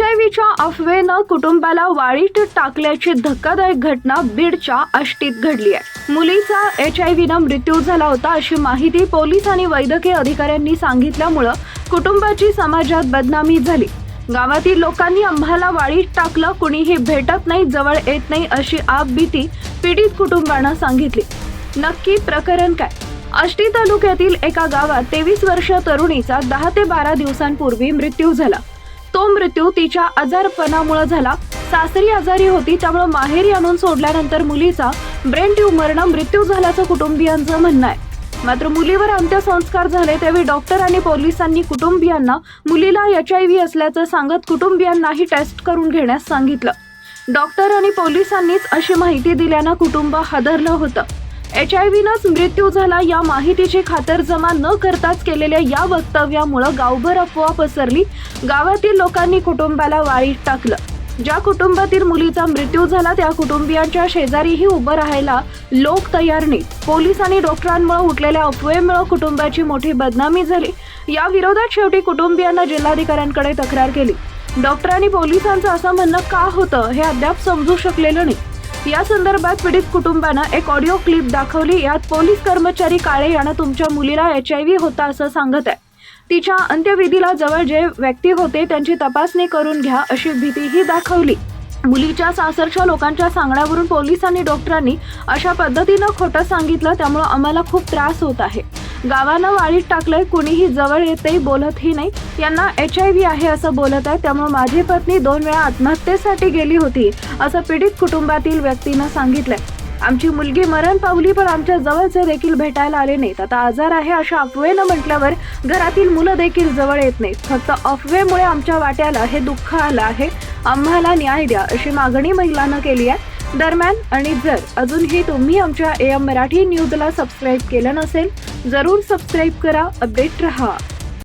H I अफवेनं कुटुंबाला वाळीत टाकल्याची धक्कादायक घटना बीडच्या आष्टीत घडली आहे. मुलीचा एच आय व्हीनं मृत्यू झाला होता अशी माहिती पोलीस आणि वैद्यकीय अधिकाऱ्यांनी सांगितल्यामुळं कुटुंबाची समाजात बदनामी झाली. गावातील लोकांनी आम्हाला वाळीत टाकलं कुणीही भेटत नाही जवळ येत नाही अशी आप भीती पीडित कुटुंबानं सांगितली. नक्की प्रकरण काय? आष्टी तालुक्यातील एका गावात तेवीस वर्ष तरुणीचा दहा ते बारा दिवसांपूर्वी मृत्यू झाला. तो मृत्यू तिच्या आजारपणामुळे झाला. सासरी आजारी होती त्यामुळे माहेरी आणून सोडल्यानंतर मुलीचा ब्रेन ट्यूमरनं मृत्यू झाल्याचं कुटुंबियांचं म्हणणं आहे. मात्र मुलीवर अंत्यसंस्कार झाले त्यावेळी डॉक्टर आणि पोलिसांनी कुटुंबियांना मुलीला एच आय व्ही असल्याचं सांगत कुटुंबियांनाही टेस्ट करून घेण्यास सांगितलं. डॉक्टर आणि पोलिसांनीच अशी माहिती दिल्यानं कुटुंब हादरलं होतं. एच आय व्हीनंच मृत्यू झाला. या माहितीची खातरजमा न करताच केलेल्या या वक्तव्यामुळं गावभर अफवा पसरली. गावातील लोकांनी कुटुंबाला वाळीत टाकलं. ज्या कुटुंबातील मुलीचा मृत्यू झाला त्या कुटुंबियांच्या शेजारीही उभं राहायला लोक तयार नाही पोलीस आणि डॉक्टरांमुळे उठलेल्या अफवेमुळे कुटुंबाची मोठी बदनामी झाली. या विरोधात शेवटी कुटुंबियांना जिल्हाधिकाऱ्यांकडे तक्रार केली. डॉक्टर आणि पोलिसांचं असं म्हणणं का होतं हे अद्याप समजू शकलेलं नाही. या संदर्भात पीडित कुटुंबानं एक ऑडिओ क्लिप दाखवली. यात पोलीस कर्मचारी काळे यानं तुमच्या मुलीला एच आय व्ही होता असं सांगत आहे. तिच्या अंत्यविधीला जवळ जे व्यक्ती होते त्यांची तपासणी करून घ्या अशी भीतीही दाखवली. मुलीच्या सासरच्या लोकांच्या सांगण्यावरून पोलीस आणि डॉक्टरांनी अशा पद्धतीनं खोटं सांगितलं त्यामुळं आम्हाला खूप त्रास होत आहे. गावानं वाळीत टाकलंय कुणीही जवळ येते बोलतही नाही. यांना एच आय व्ही आहे असं बोलत आहे त्यामुळे माझी पत्नी दोन वेळा आत्महत्येसाठी गेली होती असं पीडित कुटुंबातील व्यक्तीनं सांगितलंय. आमची मुलगी मरण पावली पण आमच्या जवळचे देखील भेटायला आले नाहीत. आता आजार आहे अशा अफवेनं म्हटल्यावर घरातील मुलं देखील जवळ येत नाहीत. फक्त अफवेमुळे आमच्या वाट्याला हे दुःख आलं आहे. आम्हाला न्याय द्या अशी मागणी महिलांना केली आहे. दरम्यान आणि जर अजूनही तुम्ही आमच्या ए एम मराठी न्यूजला सबस्क्राईब केलं नसेल जरूर सबस्क्राईब करा अपडेट रहा.